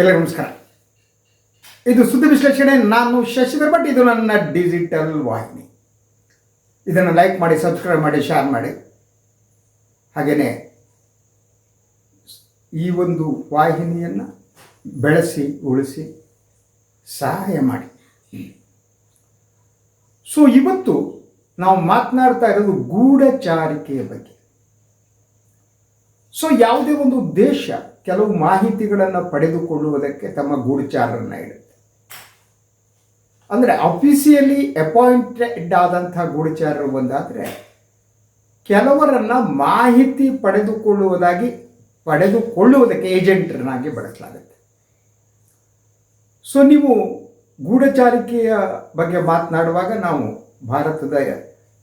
ಎಲ್ಲರಿಗೂ ನಮಸ್ಕಾರ. ಇದು ಸುದ್ದಿ ವಿಶ್ಲೇಷಣೆ, ನಾನು ಶಶಿಧರ್ ಭಟ್. ಇದು ನನ್ನ ಡಿಜಿಟಲ್ ವಾಹಿನಿ. ಇದನ್ನು ಲೈಕ್ ಮಾಡಿ ಸಬ್ಸ್ಕ್ರೈಬ್ ಮಾಡಿ ಶೇರ್ ಮಾಡಿ. ಹಾಗೆಯೇ ಈ ಒಂದು ವಾಹಿನಿಯನ್ನು ಬೆಳೆಸಿ, ಉಳಿಸಿ, ಸಹಾಯ ಮಾಡಿ. ಸೊ ಇವತ್ತು ನಾವು ಮಾತನಾಡ್ತಾ ಇರೋದು ಗೂಢಚಾರಿಕೆಯ ಬಗ್ಗೆ. ಸೊ ಯಾವುದೇ ಒಂದು ದೇಶ ಕೆಲವು ಮಾಹಿತಿಗಳನ್ನು ಪಡೆದುಕೊಳ್ಳುವುದಕ್ಕೆ ತಮ್ಮ ಗೂಢಚಾರರನ್ನ ಇಡುತ್ತೆ. ಅಂದರೆ ಅಫಿಸಿಯಲಿ ಅಪಾಯಿಂಟೆಡ್ ಆದಂಥ ಗೂಢಚಾರರು ಬಂದಾದರೆ ಕೆಲವರನ್ನು ಮಾಹಿತಿ ಪಡೆದುಕೊಳ್ಳುವುದಾಗಿ, ಪಡೆದುಕೊಳ್ಳುವುದಕ್ಕೆ ಏಜೆಂಟರನ್ನಾಗಿ ಬಳಸಲಾಗುತ್ತೆ. ಸೊ ನೀವು ಗೂಢಚಾರಿಕೆಯ ಬಗ್ಗೆ ಮಾತನಾಡುವಾಗ ನಾವು ಭಾರತದ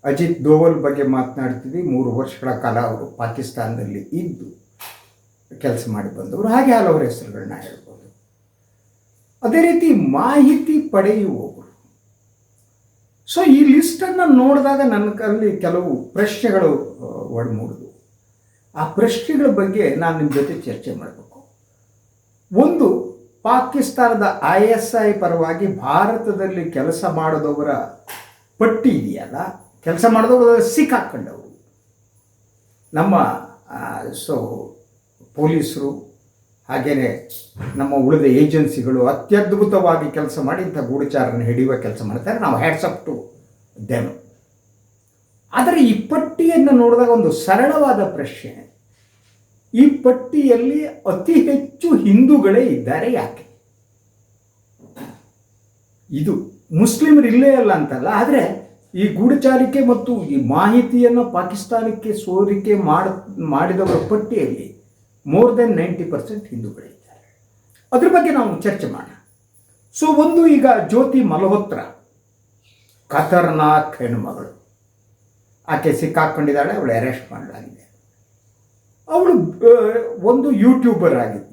ಅಜಿತ್ ದೋವಲ್ ಬಗ್ಗೆ ಮಾತನಾಡ್ತೀವಿ ಮೂರು ವರ್ಷಗಳ ಕಾಲ ಅವರು ಪಾಕಿಸ್ತಾನದಲ್ಲಿ ಇದ್ದು ಕೆಲಸ ಮಾಡಿ ಬಂದವರು. ಹಾಗೆ ಹಲವರ ಹೆಸರುಗಳನ್ನ ಹೇಳ್ಬೋದು. ಅದೇ ರೀತಿ ಮಾಹಿತಿ ಪಡೆಯುವವರು. ಸೊ ಈ ಲಿಸ್ಟನ್ನು ನೋಡಿದಾಗ ನನ್ನ ಕಲ್ಲಿ ಕೆಲವು ಪ್ರಶ್ನೆಗಳು ಒಡಮೂಡಿದ್ವು ಆ ಪ್ರಶ್ನೆಗಳ ಬಗ್ಗೆ ನಾನು ನಿಮ್ಮ ಜೊತೆ ಚರ್ಚೆ ಮಾಡಬೇಕು. ಒಂದು, ಪಾಕಿಸ್ತಾನದ ಐ ಎಸ್ ಐ ಪರವಾಗಿ ಭಾರತದಲ್ಲಿ ಕೆಲಸ ಮಾಡಿದವರ ಪಟ್ಟಿ ಇದೆಯಲ್ಲ? ಕೆಲಸ ಮಾಡಿದವರು ಹಾಕ್ಕೊಂಡವು ನಮ್ಮ ಸೊ, ಪೊಲೀಸರು ಹಾಗೆಯೇ ನಮ್ಮ ಉಳಿದ ಏಜೆನ್ಸಿಗಳು ಅತ್ಯದ್ಭುತವಾಗಿ ಕೆಲಸ ಮಾಡಿ ಇಂಥ ಗೂಢಚಾರನ ಹಿಡಿಯುವ ಕೆಲಸ ಮಾಡ್ತಾರೆ. ನಾವು ಹ್ಯಾಟ್ಸಪ್ ಟು ದೆಮ್ ಆದರೆ ಈ ಪಟ್ಟಿಯನ್ನು ನೋಡಿದಾಗ ಒಂದು ಸರಳವಾದ ಪ್ರಶ್ನೆ. ಈ ಪಟ್ಟಿಯಲ್ಲಿ ಅತಿ ಹೆಚ್ಚು ಹಿಂದೂಗಳೇ ಇದ್ದಾರೆ ಯಾಕೆ? ಇದು ಮುಸ್ಲಿಮರು ಇಲ್ಲೇ ಅಲ್ಲ ಅಂತಲ್ಲ, ಆದರೆ ಈ ಗೂಢಚಾರಿಕೆ ಮತ್ತು ಈ ಮಾಹಿತಿಯನ್ನು ಪಾಕಿಸ್ತಾನಕ್ಕೆ ಸೋರಿಕೆ ಮಾಡ, ಮಾಡಿದವರ ಪಟ್ಟಿಯಲ್ಲಿ ಮೋರ್ ದೆನ್ ನೈಂಟಿ ಪರ್ಸೆಂಟ್ ಹಿಂದೂಗಳಿದ್ದಾರೆ ಅದ್ರ ಬಗ್ಗೆ ನಾವು ಚರ್ಚೆ ಮಾಡೋಣ. ಸೊ ಒಂದು ಈಗ ಜ್ಯೋತಿ ಮಲ್ಹೋತ್ರ, ಖತರ್ನಾಕ್ ಹೆಣ್ಣುಮಗಳು ಆಕೆ ಸಿಕ್ಕಾಕೊಂಡಿದ್ದಾಳೆ, ಅವಳು ಅರೆಸ್ಟ್ ಮಾಡಲಾಗಿದೆ. ಅವಳು ಒಂದು ಯೂಟ್ಯೂಬರ್ ಆಗಿದ್ದು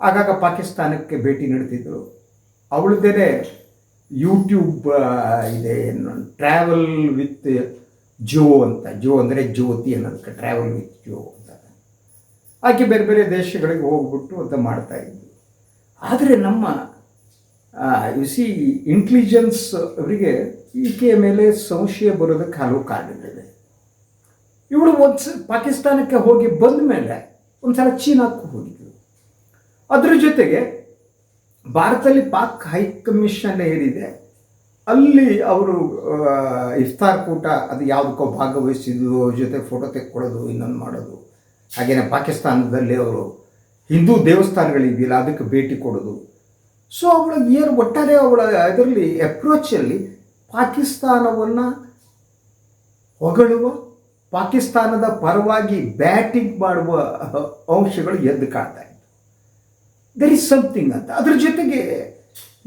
ಆಗಾಗ ಪಾಕಿಸ್ತಾನಕ್ಕೆ ಭೇಟಿ ನೀಡ್ತಿದ್ದರು ಅವಳದೇ ಯೂಟ್ಯೂಬ್ ಇದೆ ಟ್ರಾವೆಲ್ ವಿತ್ ಜೋ ಅಂತ. ಜೋ ಅಂದರೆ ಜ್ಯೋತಿ ಅನ್ನೋದಕ್ಕೆ ಟ್ರಾವೆಲ್ ವಿತ್ ಜೋ ಅಂತ. ಆಕೆ ಬೇರೆ ಬೇರೆ ದೇಶಗಳಿಗೆ ಹೋಗ್ಬಿಟ್ಟು ಅಂತ ಮಾಡ್ತಾ ಇದ್ವಿ ಆದರೆ ನಮ್ಮ ಯು ಸಿ ಇಂಟೆಲಿಜೆನ್ಸ್ ಅವರಿಗೆ ಈಕೆಯ ಮೇಲೆ ಸಂಶಯ ಬರೋದಕ್ಕೆ ಹಲವು ಕಾರಣಗಳಿವೆ. ಇವಳು ಒಂದು ಪಾಕಿಸ್ತಾನಕ್ಕೆ ಹೋಗಿ ಬಂದ ಮೇಲೆ ಒಂದು ಸಲ ಚೀನಾಕ್ಕೂ ಹೋಗಿದ್ವಿ ಅದ್ರ ಜೊತೆಗೆ ಭಾರತದಲ್ಲಿ ಪಾಕ್ ಹೈ ಕಮಿಷನ್ ಏನಿದೆ, ಅಲ್ಲಿ ಅವರು ಇಫ್ತಾರ್ ಕೂಟ ಅದು ಯಾವುದಕ್ಕೋ ಭಾಗವಹಿಸಿದ್ದು ಜೊತೆ ಫೋಟೋ ತೆಕ್ಕೊಳ್ಳೋದು, ಇನ್ನೊಂದು ಮಾಡೋದು. ಹಾಗೆಯೇ ಪಾಕಿಸ್ತಾನದಲ್ಲಿ ಅವರು ಹಿಂದೂ ದೇವಸ್ಥಾನಗಳಿದೆಯಲ್ಲ, ಅದಕ್ಕೆ ಭೇಟಿ ಕೊಡೋದು. ಸೊ ಅವಳ ಏನು ಒಟ್ಟಾರೆ ಅವಳ ಅದರಲ್ಲಿ ಅಪ್ರೋಚಲ್ಲಿ ಪಾಕಿಸ್ತಾನವನ್ನು ಹೊಗಳುವ, ಪಾಕಿಸ್ತಾನದ ಪರವಾಗಿ ಬ್ಯಾಟಿಂಗ್ ಮಾಡುವ ಅಂಶಗಳು ಎದ್ದು ಕಾಣ್ತಾ ಇತ್ತು ದರ್ ಇಸ್ ಸಮಥಿಂಗ್ ಅಂತ. ಅದ್ರ ಜೊತೆಗೆ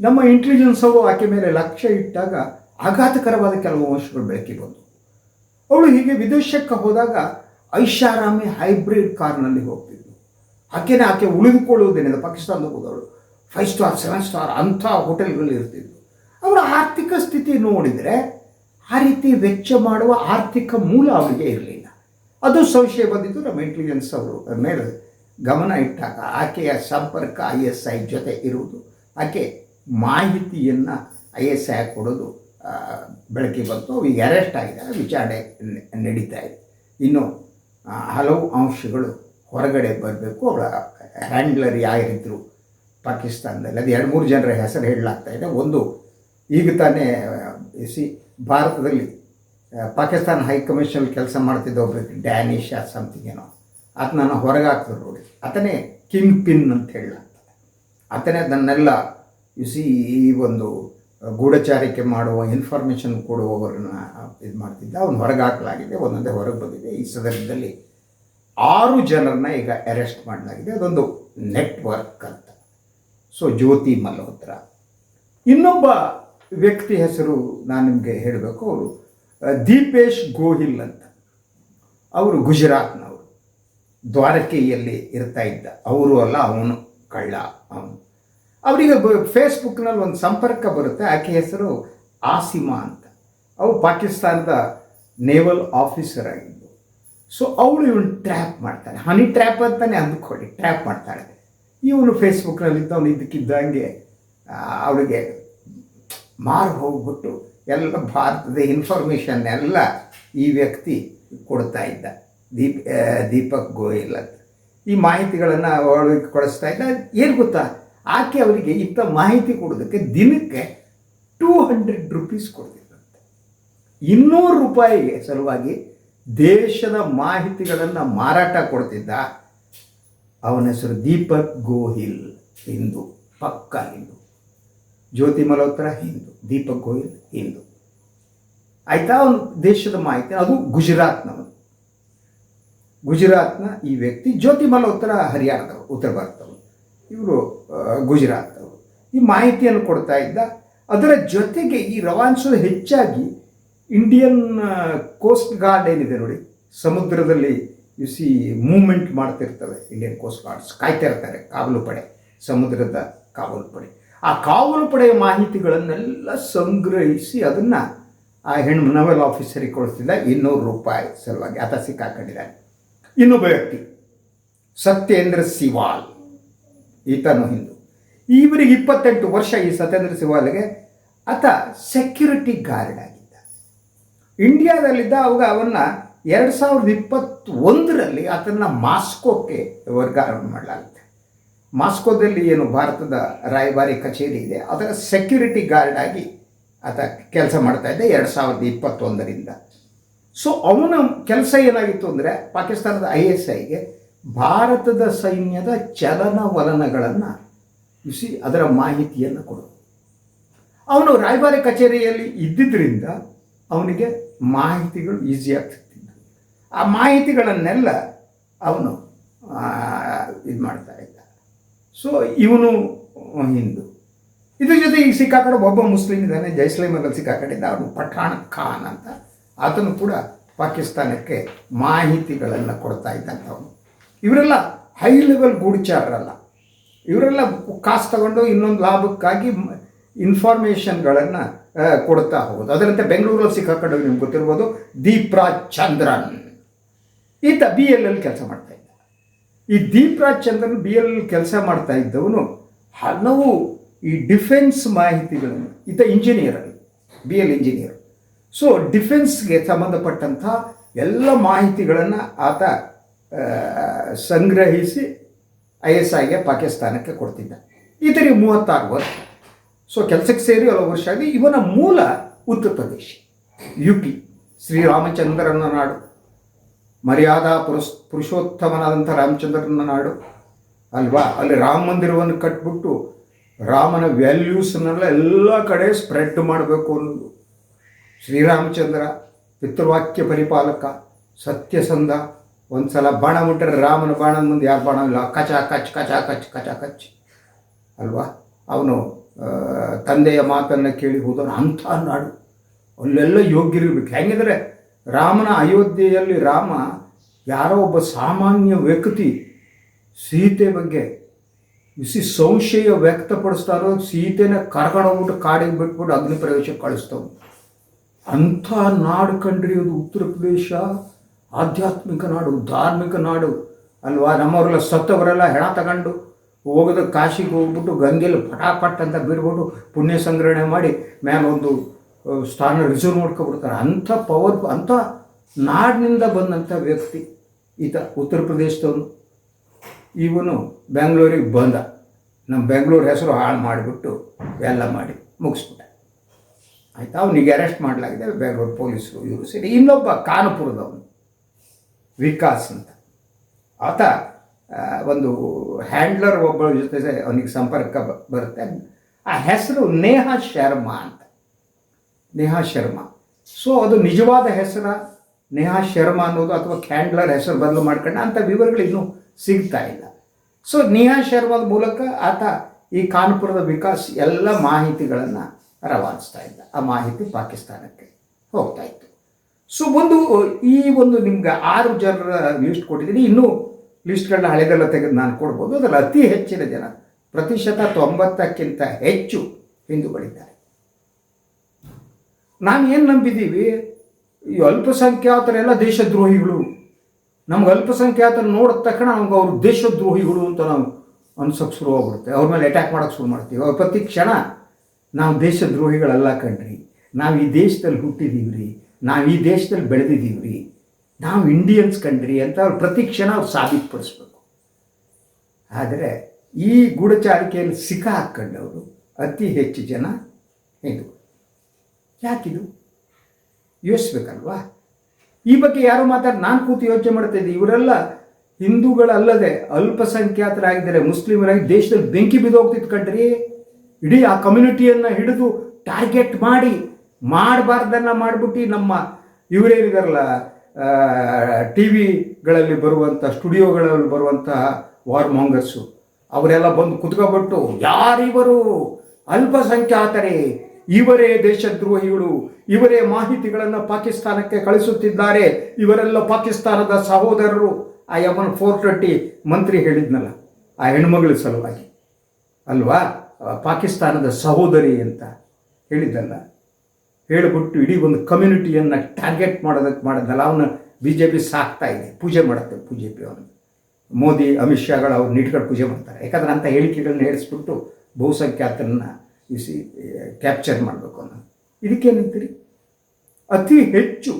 ನಮ್ಮ ಇಂಟೆಲಿಜೆನ್ಸ್ ಅವರು ಆಕೆ ಮೇಲೆ ಲಕ್ಷ್ಯ ಇಟ್ಟಾಗ ಆಘಾತಕರವಾದ ಕೆಲವು ಅಂಶಗಳು ಬೆಳಕಿ ಬಂದವು ಅವಳು ಹೀಗೆ ವಿದೇಶಕ್ಕೆ ಹೋದಾಗ ಐಷಾರಾಮಿ ಹೈಬ್ರಿಡ್ ಕಾರ್ನಲ್ಲಿ ಹೋಗ್ತಿದ್ಳು ಆಕೆನೇ ಆಕೆ ಉಳಿದುಕೊಳ್ಳುವುದೇನಿದೆ ಪಾಕಿಸ್ತಾನದ ಹೋದವಳು ಫೈವ್ ಸ್ಟಾರ್ ಸೆವೆನ್ ಸ್ಟಾರ್ ಅಂಥ ಹೋಟೆಲ್ಗಳಲ್ಲಿ ಇರ್ತಿದ್ಳು ಅವರ ಆರ್ಥಿಕ ಸ್ಥಿತಿ ನೋಡಿದರೆ ಆ ರೀತಿ ವೆಚ್ಚ ಮಾಡುವ ಆರ್ಥಿಕ ಮೂಲ ಅವರಿಗೆ ಇರಲಿಲ್ಲ. ಅದು ಸಂಶಯ ಬಂದಿದ್ದು ನಮ್ಮ ಇಂಟೆಲಿಜೆನ್ಸ್ ಅವರು ಮೇಲೆ. ಗಮನ ಇಟ್ಟಾಗ ಆಕೆಯ ಸಂಪರ್ಕ ಐ ಎಸ್ ಐ ಜೊತೆ ಇರುವುದು, ಆಕೆ ಮಾಹಿತಿಯನ್ನು ಐ ಎಸ್ ಐ ಕೊಡೋದು ಬೆಳಕಿಗೆ ಬಂತು. ಈಗ ಅರೆಸ್ಟ್ ಆಗಿದ್ದಾರೆ ವಿಚಾರಣೆ ನಡೀತಾ ಇದೆ. ಇನ್ನು ಹಲವು ಅಂಶಗಳು ಹೊರಗಡೆ ಬರಬೇಕು. ಅವರ ಹ್ಯಾಂಡ್ಲರ್ ಯಾರಿದ್ದರು ಪಾಕಿಸ್ತಾನದಲ್ಲಿ, ಅದು ಎರಡು ಮೂರು ಜನರ ಹೆಸರು ಹೇಳಲಾಗ್ತಾ ಇದೆ. ಒಂದು ಈಗ ತಾನೇ ಸಿ, ಭಾರತದಲ್ಲಿ ಪಾಕಿಸ್ತಾನ ಹೈಕಮಿಷನ್ ಕೆಲಸ ಮಾಡ್ತಿದ್ದ ಒಬ್ಬರು ಡ್ಯಾನಿಶ್ ಸಮಥಿಂಗ್ ಏನೋ. ಆತನನ್ನು ಹೊರಗೆ ನೋಡಿ. ಆತನೇ ಕಿಂಗ್ ಪಿನ್ ಅಂತ ಹೇಳಲಾಗ್ತದೆ. ಆತನೇ ಅದನ್ನೆಲ್ಲ ಸಿ ಈ ಒಂದು ಗೂಢಚಾರಿಕೆ ಮಾಡುವ ಇನ್ಫಾರ್ಮೇಷನ್ ಕೊಡುವವರನ್ನ ಇದು ಮಾಡ್ತಿದ್ದ. ಅವನು ಹೊರಗೆ ಹಾಕಲಾಗಿದೆ ಒಂದೊಂದೇ ಹೊರಗೆ ಬಂದಿದೆ. ಈ ಸಂದರ್ಭದಲ್ಲಿ ಆರು ಜನರನ್ನ ಈಗ ಅರೆಸ್ಟ್ ಮಾಡಲಾಗಿದೆ. ಅದೊಂದು ನೆಟ್ವರ್ಕ್ ಅಂತ. ಸೊ ಜ್ಯೋತಿ ಮಲ್ಹೋತ್ರ. ಇನ್ನೊಬ್ಬ ವ್ಯಕ್ತಿ ಹೆಸರು ನಾನು ನಿಮಗೆ ಹೇಳಬೇಕು. ಅವರು ದೀಪೇಶ್ ಗೋಹಿಲ್ ಅಂತ. ಅವರು ಗುಜರಾತ್ನವರು ದ್ವಾರಕೆಯಲ್ಲಿ ಇರ್ತಾ ಇದ್ದ. ಅವರು ಅಲ್ಲ, ಅವನು ಕಳ್ಳ, ಅವನು. ಅವರಿಗೆ ಫೇಸ್ಬುಕ್ನಲ್ಲಿ ಒಂದು ಸಂಪರ್ಕ ಬರುತ್ತೆ. ಆಕೆ ಹೆಸರು ಆಸಿಮಾ ಅಂತ. ಅವು ಪಾಕಿಸ್ತಾನದ ನೇವಲ್ ಆಫೀಸರ್ ಆಗಿದ್ದು. ಸೊ ಅವಳು ಇವನು ಟ್ರ್ಯಾಪ್ ಮಾಡ್ತಾನೆ. ಹನಿ ಟ್ರ್ಯಾಪ್ ಅಂತಾನೆ ಅಂದ್ಕೊಳ್ಳಿ. ಟ್ರ್ಯಾಪ್ ಮಾಡ್ತಾಳೆ. ಇವನು ಫೇಸ್ಬುಕ್ನಲ್ಲಿದ್ದವನು ಇದ್ದಕ್ಕಿದ್ದಂಗೆ ಇದಕ್ಕಿದ್ದಂಗೆ ಅವಳಿಗೆ ಮಾರು ಹೋಗ್ಬಿಟ್ಟು ಎಲ್ಲ ಭಾರತದ ಇನ್ಫಾರ್ಮೇಷನ್ ಎಲ್ಲ ಈ ವ್ಯಕ್ತಿ ಕೊಡ್ತಾ ಇದ್ದ. ದೀಪ್ ದೀಪಕ್ ಗೋಯಲ್ ಅಂತ ಈ ಮಾಹಿತಿಗಳನ್ನು ಅವಳಿಗೆ ಕೊಡಿಸ್ತಾ ಇದ್ದ. ಏನು ಗೊತ್ತಾ? ಆಕೆ ಅವರಿಗೆ ಇಂಥ ಮಾಹಿತಿ ಕೊಡೋದಕ್ಕೆ ದಿನಕ್ಕೆ ಟೂ ಹಂಡ್ರೆಡ್ ರುಪೀಸ್ ಕೊಡ್ತಿದ್ದಂತೆ ಇನ್ನೂರು ರೂಪಾಯಿಗೆ ಸಲುವಾಗಿ ದೇಶದ ಮಾಹಿತಿಗಳನ್ನು ಮಾರಾಟ ಕೊಡ್ತಿದ್ದ ಅವನ ಹೆಸರು ದೀಪಕ್ ಗೋಹಿಲ್ ಹಿಂದೂ, ಪಕ್ಕ ಹಿಂದೂ. ಜ್ಯೋತಿ ಮಲ್ಹೋತ್ರ ಹಿಂದೂ, ದೀಪಕ್ ಗೋಹಿಲ್ ಹಿಂದೂ. ಆಯಿತಾ? ಅವನು ದೇಶದ ಮಾಹಿತಿ, ಅದು ಗುಜರಾತ್ನವನು ಗುಜರಾತ್ನ ಈ ವ್ಯಕ್ತಿ ಜ್ಯೋತಿ ಉತ್ತರ ಹರಿಯಾಣದವರು, ಉತ್ತರ ಭಾರತದವರು. ಇವರು ಗುಜರಾತ್ನವರು. ಈ ಮಾಹಿತಿಯನ್ನು ಕೊಡ್ತಾ ಇದ್ದ, ಅದರ ಜೊತೆಗೆ ಈ ರವಾನ್ಸು ಹೆಚ್ಚಾಗಿ ಇಂಡಿಯನ್ ಕೋಸ್ಟ್ ಗಾರ್ಡ್ ಏನಿದೆ ನೋಡಿ, ಸಮುದ್ರದಲ್ಲಿ ಯು ಸಿ ಮೂವ್ಮೆಂಟ್ ಮಾಡ್ತಿರ್ತವೆ ಇಂಡಿಯನ್ ಕೋಸ್ಟ್ ಗಾರ್ಡ್ಸ್ ಕಾಯ್ತಾ ಇರ್ತಾರೆ ಕಾವಲು ಪಡೆ ಸಮುದ್ರದ ಕಾವಲು ಪಡೆ ಆ ಕಾವಲು ಪಡೆಯ ಮಾಹಿತಿಗಳನ್ನೆಲ್ಲ ಸಂಗ್ರಹಿಸಿ ಅದನ್ನು ಆ ಹೆಣ್ಣು ನವೆಲ್ ಆಫೀಸರಿಗೆ ಕೊಡಿಸ್ತಿದ್ದ ಇನ್ನೂರು ರೂಪಾಯಿ ಸಲುವಾಗಿ, ಆತ ಸಿಕ್ಕಾಕೊಂಡಿದ್ದಾನೆ. ಇನ್ನೊಬ್ಬ ವ್ಯಕ್ತಿ, ಸತ್ಯೇಂದ್ರ ಸಿವಾಲ್, ಈತನು ಹಿಂದೂ. ಇವರಿಗೆ ಇಪ್ಪತ್ತೆಂಟು ವರ್ಷ ಈ ಸತ್ಯೇಂದ್ರ ಸಿವಾಲ್ಗೆ ಆತ ಸೆಕ್ಯೂರಿಟಿ ಗಾರ್ಡ್ ಆಗಿದ್ದ. ಇಂಡಿಯಾದಲ್ಲಿದ್ದ ಅವಾಗ ಅವನ್ನ ಎರಡು ಸಾವಿರದ ಇಪ್ಪತ್ತೊಂದರಲ್ಲಿ ಅದನ್ನು ಮಾಸ್ಕೋಕ್ಕೆ ವರ್ಗಾವಣೆ ಮಾಡಲಾಗುತ್ತೆ. ಮಾಸ್ಕೋದಲ್ಲಿ ಏನು ಭಾರತದ ರಾಯಭಾರಿ ಕಚೇರಿ ಇದೆ, ಅದರ ಸೆಕ್ಯೂರಿಟಿ ಗಾರ್ಡ್ ಆಗಿ ಆತ ಕೆಲಸ ಮಾಡ್ತಾ ಇದ್ದ ಎರಡು ಸಾವಿರದ ಇಪ್ಪತ್ತೊಂದರಿಂದ. ಸೊ ಅವನ ಕೆಲಸ ಏನಾಗಿತ್ತು ಅಂದರೆ ಪಾಕಿಸ್ತಾನದ ಐ ಎಸ್ ಐಗೆ ಭಾರತದ ಸೈನ್ಯದ ಚಲನವಲನಗಳನ್ನು ಇಸಿ ಅದರ ಮಾಹಿತಿಯನ್ನು ಕೊಡು. ಅವನು ರಾಯಭಾರಿ ಕಚೇರಿಯಲ್ಲಿ ಇದ್ದಿದ್ದರಿಂದ ಅವನಿಗೆ ಮಾಹಿತಿಗಳು ಈಸಿಯಾಗಿ ಸಿಗ್ತಿದ್ದವು ಆ ಮಾಹಿತಿಗಳನ್ನೆಲ್ಲ ಅವನು ಇದು ಮಾಡ್ತಾ ಇದ್ದ. ಸೊ ಇವನು ಹಿಂದೂ. ಇದ್ರ ಜೊತೆ ಈಗ ಸಿಕ್ಕಾಕಡೆ ಒಬ್ಬ ಮುಸ್ಲಿಂ ಇದ್ದಾನೆ ಜೈಸ್ಲೈಮರಲ್ಲಿ ಸಿಕ್ಕಾಕೊಂಡಿದ್ದ ಅವನು ಪಠಾಣ್ ಖಾನ್ ಅಂತ. ಆತನು ಕೂಡ ಪಾಕಿಸ್ತಾನಕ್ಕೆ ಮಾಹಿತಿಗಳನ್ನು ಕೊಡ್ತಾ ಇದ್ದಂಥವನು ಇವರೆಲ್ಲ ಹೈ ಲೆವೆಲ್ ಗೂಢಚಾರರಲ್ಲ. ಇವರೆಲ್ಲ ಕಾಸು ತಗೊಂಡು ಇನ್ನೊಂದು ಲಾಭಕ್ಕಾಗಿ ಇನ್ಫಾರ್ಮೇಷನ್ಗಳನ್ನು ಕೊಡ್ತಾ ಹೋಗೋದು. ಅದರಂತೆ ಬೆಂಗಳೂರಲ್ಲಿ ಸಿಕ್ಕಾಕೊಂಡು ನಿಮ್ಗೆ ಗೊತ್ತಿರ್ಬೋದು, ದೀಪ್ರಾಜ್ ಚಂದ್ರನ್. ಈತ ಬಿ ಎಲ್ ಎಲ್ ಕೆಲಸ ಮಾಡ್ತಾ ಇದ್ದ. ಈ ದೀಪ್ರಾಜ್ ಚಂದ್ರನ್ ಬಿ ಎಲ್ ಕೆಲಸ ಮಾಡ್ತಾ ಇದ್ದವನು ಹಲವು ಈ ಡಿಫೆನ್ಸ್ ಮಾಹಿತಿಗಳನ್ನು, ಈತ engineer B L engineer so ಡಿಫೆನ್ಸ್ಗೆ ಸಂಬಂಧಪಟ್ಟಂಥ ಎಲ್ಲ ಮಾಹಿತಿಗಳನ್ನು ಆತ ಸಂಗ್ರಹಿಸಿ ಐ ಎಸ್ ಐಗೆ ಪಾಕಿಸ್ತಾನಕ್ಕೆ ಕೊಡ್ತಿದ್ದ. ಈತನಿಗೆ ಮೂವತ್ತಾರು ವರ್ಷ. ಸೊ ಕೆಲಸಕ್ಕೆ ಸೇರಿ ಹಲವು ವರ್ಷ ಆಗಿ ಇವನ ಮೂಲ ಉತ್ತರ ಪ್ರದೇಶ, ಯು ಪಿ ಶ್ರೀರಾಮಚಂದ್ರನ ನಾಡು. ಮರ್ಯಾದಾ ಪುರುಷ ಪುರುಷೋತ್ತಮನಾದಂಥ ರಾಮಚಂದ್ರನ ನಾಡು. ಅಲ್ವಾ? ಅಲ್ಲಿ ರಾಮ ಮಂದಿರವನ್ನು ಕಟ್ಬಿಟ್ಟು ರಾಮನ ವ್ಯಾಲ್ಯೂಸ್ನೆಲ್ಲ ಎಲ್ಲ ಕಡೆ ಸ್ಪ್ರೆಡ್ ಮಾಡಬೇಕು ಅನ್ನೋದು. ಶ್ರೀರಾಮಚಂದ್ರ ಪಿತೃವಾಕ್ಯ ಪರಿಪಾಲಕ, ಸತ್ಯಸಂಧ ಒಂದು ಸಲ ಬಾಣ ಮುಟ್ಟರೆ ರಾಮನ ಬಾಣದ ಮುಂದೆ ಯಾರು ಬಾಣ? ಇಲ್ಲ, ಕಚ, ಕಚ್ ಕಚ ಕಚ್ ಕಚ, ಕಚ್. ಅಲ್ವಾ? ಅವನು ತಂದೆಯ ಮಾತನ್ನು ಕೇಳಿ ಹೋದವನು ಅಂಥ ನಾಡು. ಅಲ್ಲೆಲ್ಲ ಯೋಗ್ಯರಿರ್ಬೇಕು. ಹೆಂಗಿದ್ರೆ ರಾಮನ ಅಯೋಧ್ಯೆಯಲ್ಲಿ ರಾಮ ಯಾರೋ ಒಬ್ಬ ಸಾಮಾನ್ಯ ವ್ಯಕ್ತಿ ಸೀತೆ ಬಗ್ಗೆ ಬಿಸಿ ಸಂಶಯ ವ್ಯಕ್ತಪಡಿಸ್ತಾರೋ ಸೀತೆನ ಕರ್ಕೊಂಡೋಗ್ಬಿಟ್ಟು ಕಾಡಿಗೆ ಬಿಟ್ಬಿಟ್ಟು ಅಗ್ನಿ ಪ್ರವೇಶಕ್ಕೆ ಕಳಿಸ್ತವು ಅಂಥ ನಾಡು ಕಂಡ್ರಿ ಉತ್ತರ ಪ್ರದೇಶ, ಆಧ್ಯಾತ್ಮಿಕ ನಾಡು, ಧಾರ್ಮಿಕ ನಾಡು ಅಲ್ವಾ? ನಮ್ಮವರೆಲ್ಲ ಸತ್ತವರೆಲ್ಲ ಹೆಣ ತಗೊಂಡು ಹೋಗದ ಕಾಶಿಗೆ ಹೋಗ್ಬಿಟ್ಟು ಗಂಗೆಯಲ್ಲಿ ಪಟಾಪಟ್ ಅಂತ ಬಿಡ್ಬಿಟ್ಟು ಪುಣ್ಯ ಸಂಗ್ರಹಣೆ ಮಾಡಿ ಮೇಲೆ ಒಂದು ಸ್ಥಾನ ರಿಸರ್ವ್ ಮಾಡ್ಕೊಬಿಡ್ತಾರೆ. ಅಂಥ ಪವರ್ ಅಂಥ ನಾಡಿನಿಂದ ಬಂದಂಥ ವ್ಯಕ್ತಿ ಈತ ಉತ್ತರ ಪ್ರದೇಶದವನು. ಇವನು ಬೆಂಗಳೂರಿಗೆ ಬಂದ. ನಮ್ಮ ಬೆಂಗಳೂರು ಹೆಸರು ಹಾಳು ಮಾಡಿಬಿಟ್ಟು ಎಲ್ಲ ಮಾಡಿ ಮುಗಿಸ್ಬಿಟ್ಟ. ಆಯಿತಾ? ಅವನಿಗೆ ಅರೆಸ್ಟ್ ಮಾಡಲಾಗಿದೆ ಬೆಂಗಳೂರು ಪೊಲೀಸರು ಇವರು ಸೇರಿ. ಇನ್ನೊಬ್ಬ ಕಾನ್ಪುರದವನು, ವಿಕಾಸ್ ಅಂತ. ಆತ ಒಂದು ಹ್ಯಾಂಡ್ಲರ್ ಒಬ್ಬಳ ಜೊತೆ ಅವನಿಗೆ ಸಂಪರ್ಕ ಬರುತ್ತೆ. ಆ ಹೆಸರು ನೇಹಾ ಶರ್ಮಾ ಅಂತ. ನೇಹಾ ಶರ್ಮಾ. ಸೊ ಅದು ನಿಜವಾದ ಹೆಸರ? ನೇಹಾ ಶರ್ಮಾ ಅನ್ನೋದು ಅಥವಾ ಕ್ಯಾಂಡ್ಲರ್ ಹೆಸರು ಬದಲು ಮಾಡ್ಕೊಂಡ ಅಂಥ ವಿವರಗಳು ಇನ್ನೂ ಸಿಗ್ತಾ ಇಲ್ಲ. ಸೊ ನೇಹಾ ಶರ್ಮಾದ ಮೂಲಕ ಆತ ಈ ಕಾನ್ಪುರದ ವಿಕಾಸ್ ಎಲ್ಲ ಮಾಹಿತಿಗಳನ್ನು ರವಾನಿಸ್ತಾ ಇದ್ದ. ಆ ಮಾಹಿತಿ ಪಾಕಿಸ್ತಾನಕ್ಕೆ ಹೋಗ್ತಾ ಇತ್ತು. ಸೊ ಒಂದು ಈ ಒಂದು ನಿಮ್ಗೆ ಆರು ಜನರ ಲಿಸ್ಟ್ ಕೊಟ್ಟಿದ್ದೀನಿ. ಇನ್ನೂ ಲಿಸ್ಟ್ಗಳನ್ನ ಹಳೆದೆಲ್ಲ ತೆಗೆದು ನಾನು ಕೊಡ್ಬೋದು. ಅದರಲ್ಲಿ ಅತಿ ಹೆಚ್ಚಿನ ಜನ, ಪ್ರತಿಶತ ತೊಂಬತ್ತಕ್ಕಿಂತ ಹೆಚ್ಚು ಹಿಂದೂಗಳಿದ್ದಾರೆ. ನಾನು ಏನು ನಂಬಿದ್ದೀವಿ ಈ ಅಲ್ಪಸಂಖ್ಯಾತರೆಲ್ಲ ದೇಶದ್ರೋಹಿಗಳು. ನಮ್ಗೆ ಅಲ್ಪಸಂಖ್ಯಾತರು ನೋಡಿದ ತಕ್ಷಣ ನಮ್ಗೆ ಅವರು ದೇಶದ್ರೋಹಿಗಳು ಅಂತ ನಾವು ಅನ್ಸಕ್ಕೆ ಶುರು ಹೋಗ್ಬಿಡುತ್ತೆ ಅವ್ರ ಮೇಲೆ ಅಟ್ಯಾಕ್ ಮಾಡೋಕ್ಕೆ ಶುರು ಮಾಡ್ತೀವಿ. ಪ್ರತಿ ಕ್ಷಣ ನಾವು ದೇಶದ್ರೋಹಿಗಳಲ್ಲ ಕಣ್ರಿ. ನಾವು ಈ ದೇಶದಲ್ಲಿ ಹುಟ್ಟಿದೀವಿ ರೀ ನಾವು ಈ ದೇಶದಲ್ಲಿ ಬೆಳೆದಿದ್ದೀವಿ ರೀ ನಾವು ಇಂಡಿಯನ್ಸ್ ಕಣ್ರಿ ಅಂತ ಅವ್ರು ಪ್ರತಿ ಕ್ಷಣ ಅವ್ರು ಸಾಬೀತುಪಡಿಸ್ಬೇಕು. ಆದರೆ ಈ ಗೂಢಚಾರಿಕೆಯಲ್ಲಿ ಸಿಕ್ಕ ಹಾಕ್ಕೊಂಡವರು ಅತಿ ಹೆಚ್ಚು ಜನ ಇದು. ಯಾಕಿದು? ಯೋಚಿಸ್ಬೇಕಲ್ವಾ? ಈ ಬಗ್ಗೆ ಯಾರು ಮಾತಾಡಿ, ನಾನು ಕೂತು ಯೋಚನೆ ಮಾಡ್ತಾ ಇವರೆಲ್ಲ ಹಿಂದೂಗಳಲ್ಲದೆ ಅಲ್ಪಸಂಖ್ಯಾತರಾಗಿದ್ದಾರೆ, ಮುಸ್ಲಿಮರಾಗಿ ದೇಶದಲ್ಲಿ ಬೆಂಕಿ ಬಿದ್ದೋಗ್ತಿತ್ತು ಕಣ್ರಿ. ಇಡೀ ಆ ಕಮ್ಯುನಿಟಿಯನ್ನು ಹಿಡಿದು ಟಾರ್ಗೆಟ್ ಮಾಡಿ ಮಾಡಬಾರ್ದನ್ನ ಮಾಡಿಬಿಟ್ಟು ನಮ್ಮ ಇವರೇನಿದಾರಲ್ಲ ಟಿ ವಿಗಳಲ್ಲಿ ಬರುವಂಥ ಸ್ಟುಡಿಯೋಗಳಲ್ಲಿ ಬರುವಂತಹ ವಾರ್ ಮಾಂಗರ್ಸು ಅವರೆಲ್ಲ ಬಂದು ಕುತ್ಕೊಬಿಟ್ಟು, ಯಾರಿವರು ಅಲ್ಪಸಂಖ್ಯಾತರೇ, ಇವರೇ ದೇಶದ್ರೋಹಿಗಳು, ಇವರೇ ಮಾಹಿತಿಗಳನ್ನು ಪಾಕಿಸ್ತಾನಕ್ಕೆ ಕಳಿಸುತ್ತಿದ್ದಾರೆ, ಇವರೆಲ್ಲ ಪಾಕಿಸ್ತಾನದ ಸಹೋದರರು. ಆ ಯಮನ್ ಫೋರ್ ಟ್ವೆಂಟಿ ಮಂತ್ರಿ ಹೇಳಿದ್ನಲ್ಲ, ಆ ಹೆಣ್ಮಗಳ ಸಲುವಾಗಿ. ಅಲ್ವಾ? ಪಾಕಿಸ್ತಾನದ ಸಹೋದರಿ ಅಂತ ಹೇಳಿದ್ದಲ್ಲ ಹೇಳಿಬಿಟ್ಟು ಇಡೀ ಒಂದು ಕಮ್ಯುನಿಟಿಯನ್ನು ಟಾರ್ಗೆಟ್ ಮಾಡೋದಕ್ಕೆ ಮಾಡೋದಲ್ಲ ಅವನು ಬಿ ಜೆ ಪಿ ಸಾಕ್ತಾ ಇದೆ. ಪೂಜೆ ಮಾಡುತ್ತೆ ಬಿ ಜೆ ಪಿ ಅವನು ಮೋದಿ, ಅಮಿತ್ ಶಾಗಳು ಅವ್ರು ನಿಟ್ಕೊಂಡು ಪೂಜೆ ಮಾಡ್ತಾರೆ. ಯಾಕಂದ್ರೆ ಅಂಥ ಹೇಳಿಕೆಗಳನ್ನ ಹೇಳಿಸ್ಬಿಟ್ಟು ಬಹುಸಂಖ್ಯಾತರನ್ನ ಇಸಿ ಕ್ಯಾಪ್ಚರ್ ಮಾಡಬೇಕು ಅವನು. ಇದಕ್ಕೇನಂತೀರಿ? ಅತಿ ಹೆಚ್ಚು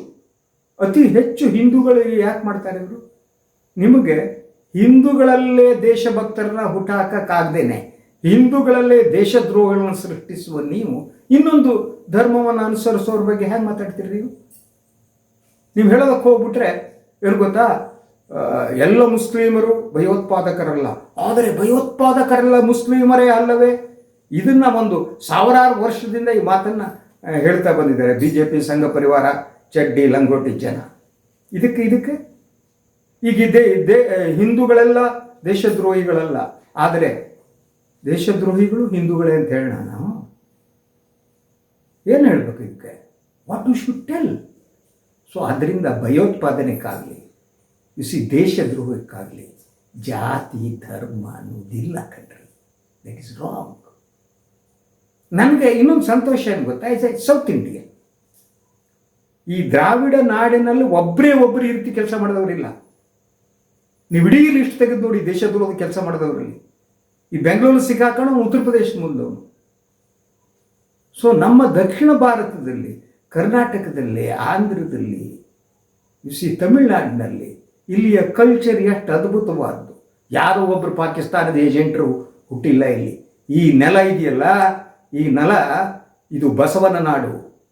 ಅತಿ ಹೆಚ್ಚು ಹಿಂದೂಗಳಿಗೆ ಯಾಕೆ ಮಾಡ್ತಾರೆ ಇವರು? ನಿಮಗೆ ಹಿಂದೂಗಳಲ್ಲೇ ದೇಶಭಕ್ತರನ್ನ ಹುಟ್ಟಾಕಕ್ಕಾಗ್ದೇನೆ ಹಿಂದೂಗಳಲ್ಲೇ ದೇಶದ್ರೋಹಗಳನ್ನು ಸೃಷ್ಟಿಸುವ ನೀವು ಇನ್ನೊಂದು ಧರ್ಮವನ್ನು ಅನುಸರಿಸೋರ ಬಗ್ಗೆ ಹೇಗೆ ಮಾತಾಡ್ತೀರಿ ನೀವು? ನೀವು ಹೇಳೋದಕ್ಕೆ ಹೋಗ್ಬಿಟ್ರೆ ಏನು ಗೊತ್ತಾ ಎಲ್ಲ ಮುಸ್ಲಿಮರು ಭಯೋತ್ಪಾದಕರಲ್ಲ. ಆದರೆ ಭಯೋತ್ಪಾದಕರೆಲ್ಲ ಮುಸ್ಲಿಮರೇ ಅಲ್ಲವೇ? ಇದನ್ನ ಒಂದು ಸಾವಿರಾರು ವರ್ಷದಿಂದ ಈ ಮಾತನ್ನ ಹೇಳ್ತಾ ಬಂದಿದ್ದಾರೆ ಬಿ ಜೆ ಪಿ ಸಂಘ ಪರಿವಾರ, ಚಡ್ಡಿ, ಲಂಗೋಟಿ ಜನ. ಇದಕ್ಕೆ ಇದಕ್ಕೆ? ಈಗ ಇದೇ ಹಿಂದೂಗಳೆಲ್ಲ ದೇಶದ್ರೋಹಿಗಳಲ್ಲ. ಆದರೆ ದೇಶದ್ರೋಹಿಗಳು ಹಿಂದೂಗಳೇ ಅಂತ ಹೇಳೋಣ ನಾವು. ಏನು ಹೇಳಬೇಕು ಇದಕ್ಕೆ? What you should tell so ಅದರಿಂದ ಭಯೋತ್ಪಾದನೆಕ್ಕಾಗಲಿ ಇಸಿ ದೇಶದ್ರೋಹಕ್ಕಾಗಲಿ, ಜಾತಿ, ಧರ್ಮ ಅನ್ನೋದಿಲ್ಲ ಕಣ್ರಿ. ದಟ್ ಇಸ್ ರಾಂಗ್ ನನಗೆ ಇನ್ನೊಂದು ಸಂತೋಷ ಏನು ಗೊತ್ತಾ? ಇಸ್ ಸೌತ್ ಇಂಡಿಯನ್ ಈ ದ್ರಾವಿಡ ನಾಡಿನಲ್ಲಿ ಒಬ್ಬರೇ ಒಬ್ಬರು ಈ ರೀತಿ ಕೆಲಸ ಮಾಡಿದವರಿಲ್ಲ. ನೀವು ಇಡೀ ಲಿಸ್ಟ್ ತೆಗೆದು ನೋಡಿ ದೇಶದ್ರೋಹದ ಕೆಲಸ ಮಾಡಿದವರಲ್ಲಿ. ಈ ಬೆಂಗಳೂರು ಸಿಕ್ಕಾಕೊಂಡು ಉತ್ತರ ಪ್ರದೇಶ ಮುಂದವನು ಸೊ ನಮ್ಮ ದಕ್ಷಿಣ ಭಾರತದಲ್ಲಿ, ಕರ್ನಾಟಕದಲ್ಲಿ, ಆಂಧ್ರದಲ್ಲಿ ಸಿ ತಮಿಳುನಾಡಿನಲ್ಲಿ ಇಲ್ಲಿಯ ಕಲ್ಚರ್ ಎಷ್ಟು ಅದ್ಭುತವಾದ್ದು. ಯಾರೋ ಒಬ್ಬರು ಪಾಕಿಸ್ತಾನದ ಏಜೆಂಟರು ಹುಟ್ಟಿಲ್ಲ ಇಲ್ಲಿ. ಈ ನೆಲ ಇದೆಯಲ್ಲ, ಈ ನೆಲ, ಇದು ಬಸವನ ನಾಡು.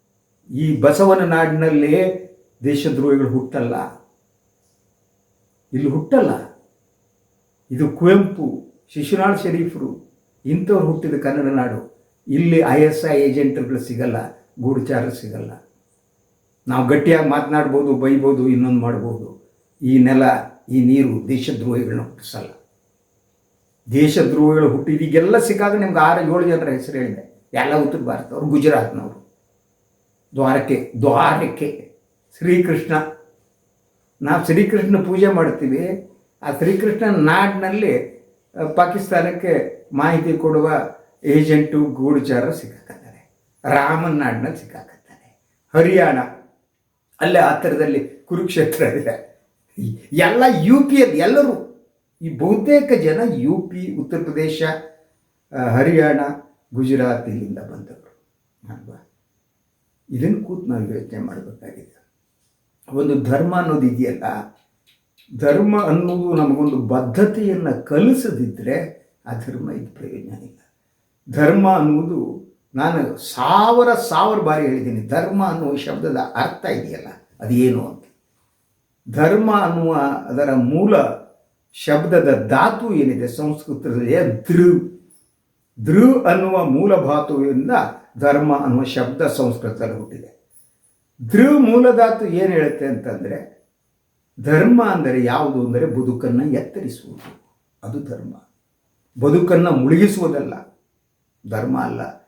ಈ ಬಸವನ ನಾಡಿನಲ್ಲಿ ದೇಶದ್ರೋಹಿಗಳು ಹುಟ್ಟಲ್ಲ. ಇಲ್ಲಿ ಹುಟ್ಟಲ್ಲ. ಇದು ಕುವೆಂಪು. ಶಿಶುನಾಳ್ ಶರೀಫರು ಇಂಥವ್ರು ಹುಟ್ಟಿದ ಕನ್ನಡ ನಾಡು, ಇಲ್ಲಿ ಐ ಎಸ್ ಐ ಏಜೆಂಟ್ಗಳು ಸಿಗಲ್ಲ ಗೂಢಚಾರ ಸಿಗಲ್ಲ. ನಾವು ಗಟ್ಟಿಯಾಗಿ ಮಾತನಾಡ್ಬೋದು, ಬೈಬೋದು, ಇನ್ನೊಂದು ಮಾಡ್ಬೋದು. ಈ ನೆಲ, ಈ ನೀರು ದೇಶದ್ರೋಹಿಗಳನ್ನ ಹುಟ್ಟಿಸಲ್ಲ. ದೇಶದ್ರೋಹಿಗಳು ಹುಟ್ಟಿದ ಈಗೆಲ್ಲ ಸಿಕ್ಕಾಗ ನಿಮ್ಗೆ ಆರು ಏಳು ಜನರ ಹೆಸರು ಹೇಳಿದೆ. ಎಲ್ಲ ಉತ್ತರ ಭಾರತ, ಅವ್ರು ಗುಜರಾತ್ನವರು. ದ್ವಾರಕೆ ದ್ವಾರಕೆ ಶ್ರೀಕೃಷ್ಣ. ನಾವು ಶ್ರೀಕೃಷ್ಣ ಪೂಜೆ ಮಾಡ್ತೀವಿ. ಆ ಶ್ರೀಕೃಷ್ಣ ನಾಡಿನಲ್ಲಿ ಪಾಕಿಸ್ತಾನಕ್ಕೆ ಮಾಹಿತಿ ಕೊಡುವ ಏಜೆಂಟು ಗೂಢಚಾರರು ಸಿಕ್ಕಾಕತ್ತಾರೆ. ರಾಮನ್ ನಾಡಿನಲ್ಲಿ ಸಿಕ್ಕಾಕತ್ತಾರೆ. ಹರಿಯಾಣ, ಅಲ್ಲೇ ಹತ್ತಿರದಲ್ಲಿ ಕುರುಕ್ಷೇತ್ರ ಇದೆ. ಎಲ್ಲ ಯು ಪಿಯಲ್ಲಿ ಎಲ್ಲರೂ, ಈ ಬಹುತೇಕ ಜನ ಯು ಪಿ ಉತ್ತರ ಪ್ರದೇಶ ಹರಿಯಾಣ, ಗುಜರಾತ್ ಇಲ್ಲಿಂದ ಬಂದವರು. ಅಲ್ವಾ? ಇದನ್ನು ಕೂತು ನಾವು ಯೋಚನೆ ಮಾಡಬೇಕಾಗಿದೆ. ಒಂದು ಧರ್ಮ ಅನ್ನೋದು ಇದೆಯಲ್ಲ ಧರ್ಮ ಅನ್ನೋದು ನಮಗೊಂದು ಬದ್ಧತೆಯನ್ನು ಕಲಿಸದಿದ್ದರೆ ಆ ಧರ್ಮ ಇದು ಪ್ರಯೋಜನ ಇಲ್ಲ. ಧರ್ಮ ಅನ್ನುವುದು ನಾನು ಸಾವಿರ ಸಾವಿರ ಬಾರಿ ಹೇಳಿದ್ದೀನಿ. ಧರ್ಮ ಅನ್ನುವ ಶಬ್ದದ ಅರ್ಥ ಇದೆಯಲ್ಲ ಅದೇನು ಅಂತ. ಧರ್ಮ ಅನ್ನುವ ಅದರ ಮೂಲ ಶಬ್ದದ ಧಾತು ಏನಿದೆ ಸಂಸ್ಕೃತದಲ್ಲಿ ದೃ ದೃ ಅನ್ನುವ ಮೂಲ ಧಾತುವಿಂದ ಧರ್ಮ ಅನ್ನುವ ಶಬ್ದ ಸಂಸ್ಕೃತದಲ್ಲಿ ಹುಟ್ಟಿದೆ. ಧೃ ಮೂಲ ಧಾತು ಏನು ಹೇಳುತ್ತೆ ಅಂತಂದರೆ ಧರ್ಮ ಅಂದರೆ ಯಾವುದು ಅಂದರೆ ಬದುಕನ್ನು ಎತ್ತರಿಸುವುದು. ಅದು ಧರ್ಮ. ಬದುಕನ್ನು ಮುಳುಗಿಸುವುದಲ್ಲ. ಧರ್ಮ ಅಲ್ಲ.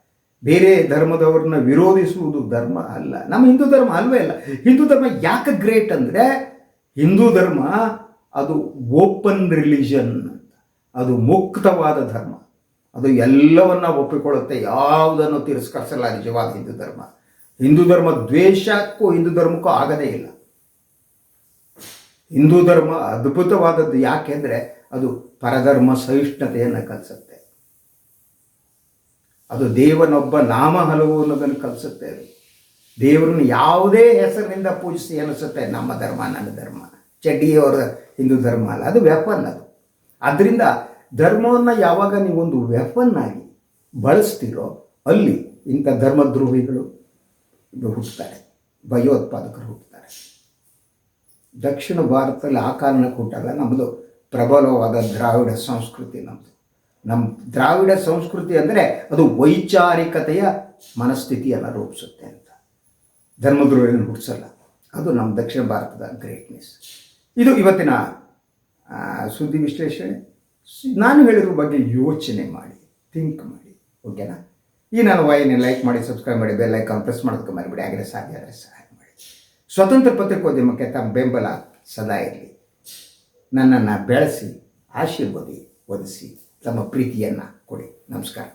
ಬೇರೆ ಧರ್ಮದವ್ರನ್ನ ವಿರೋಧಿಸುವುದು ಧರ್ಮ ಅಲ್ಲ. ನಮ್ಮ ಹಿಂದೂ ಧರ್ಮ ಅಲ್ವೇ ಅಲ್ಲ. ಹಿಂದೂ ಧರ್ಮ ಯಾಕೆ ಗ್ರೇಟ್ ಅಂದರೆ ಹಿಂದೂ ಧರ್ಮ ಅದು ಓಪನ್ ರಿಲಿಜನ್ ಅದು ಮುಕ್ತವಾದ ಧರ್ಮ. ಅದು ಎಲ್ಲವನ್ನ ಒಪ್ಪಿಕೊಳ್ಳುತ್ತೆ. ಯಾವುದನ್ನು ತಿರಸ್ಕರಿಸಲ್ಲ ನಿಜವಾದ ಹಿಂದೂ ಧರ್ಮ. ಹಿಂದೂ ಧರ್ಮ ದ್ವೇಷಕ್ಕೂ ಹಿಂದೂ ಧರ್ಮಕ್ಕೂ ಆಗದೇ ಇಲ್ಲ. ಹಿಂದೂ ಧರ್ಮ ಅದ್ಭುತವಾದದ್ದು ಯಾಕೆಂದರೆ ಅದು ಪರಧರ್ಮ ಸಹಿಷ್ಣುತೆಯನ್ನು ಕಲಿಸುತ್ತೆ. ಅದು ದೇವನೊಬ್ಬ ನಾಮ ಹಲವು ಅನ್ನೋದನ್ನು ಕಲಿಸುತ್ತೆ ಅದು. ದೇವರನ್ನು ಯಾವುದೇ ಹೆಸರಿನಿಂದ ಪೂಜಿಸಿ ಅನಿಸುತ್ತೆ ನಮ್ಮ ಧರ್ಮ, ನನ್ನ ಧರ್ಮ. ಚಡ್ಡಿಯವರ ಹಿಂದೂ ಧರ್ಮ ಅಲ್ಲ, ಅದು ವೆಪನ್ ಅದು. ಅದರಿಂದ ಧರ್ಮವನ್ನು ಯಾವಾಗ ನೀವೊಂದು ವೆಪನ್ ಆಗಿ ಬಳಸ್ತೀರೋ ಅಲ್ಲಿ ಇಂಥ ಧರ್ಮದ್ರೋಹಿಗಳು ಹುಟ್ಟುತ್ತಾರೆ ಭಯೋತ್ಪಾದಕರು ಹುಟ್ಟುತ್ತಾರೆ ದಕ್ಷಿಣ ಭಾರತದಲ್ಲಿ ಆ ಕಾರಣಕ್ಕೆ ಹುಟ್ಟಲ್ಲ ನಮ್ಮದು ಪ್ರಬಲವಾದ ದ್ರಾವಿಡ ಸಂಸ್ಕೃತಿ ನಮ್ಮದು ನಮ್ಮ ದ್ರಾವಿಡ ಸಂಸ್ಕೃತಿ ಅಂದರೆ ಅದು ವೈಚಾರಿಕತೆಯ ಮನಸ್ಥಿತಿಯನ್ನು ರೂಪಿಸುತ್ತೆ ಅಂತ. ಧರ್ಮದ್ರೋಹಿಯನ್ನು ಹುಟ್ಟಿಸಲ್ಲ ಅದು ನಮ್ಮ ದಕ್ಷಿಣ ಭಾರತದ ಗ್ರೇಟ್ನೆಸ್ ಇದು ಇವತ್ತಿನ ಸುದ್ದಿ ವಿಶ್ಲೇಷಣೆ. ನಾನು ಹೇಳಿರೋ ಬಗ್ಗೆ ಯೋಚನೆ ಮಾಡಿ ಥಿಂಕ್ ಮಾಡಿ. ಓಕೆನಾ ಈ ನನ್ನ ವಾಹಿನಿ ಲೈಕ್ ಮಾಡಿ ಸಬ್ಸ್ಕ್ರೈಬ್ ಮಾಡಿ ಬೆಲ್ ಐಕಾನ್ ಪ್ರೆಸ್ ಮಾಡೋದಕ್ಕೆ ಮರಿಬಿಡಿ. ಹಾಗೆ ಸಾಧ್ಯ ಆದರೆ ಸಹಾಯ ಸ್ವತಂತ್ರ ಪತ್ರಿಕೋದ್ಯಮಕ್ಕೆ ತಮ್ಮ ಬೆಂಬಲ ಸದಾ ಇರಲಿ ನನ್ನನ್ನು ಬೆಳೆಸಿ ಆಶೀರ್ವದಿ ಒದಿಸಿ ತಮ್ಮ ಪ್ರೀತಿಯನ್ನು ಕೊಡಿ. ನಮಸ್ಕಾರ.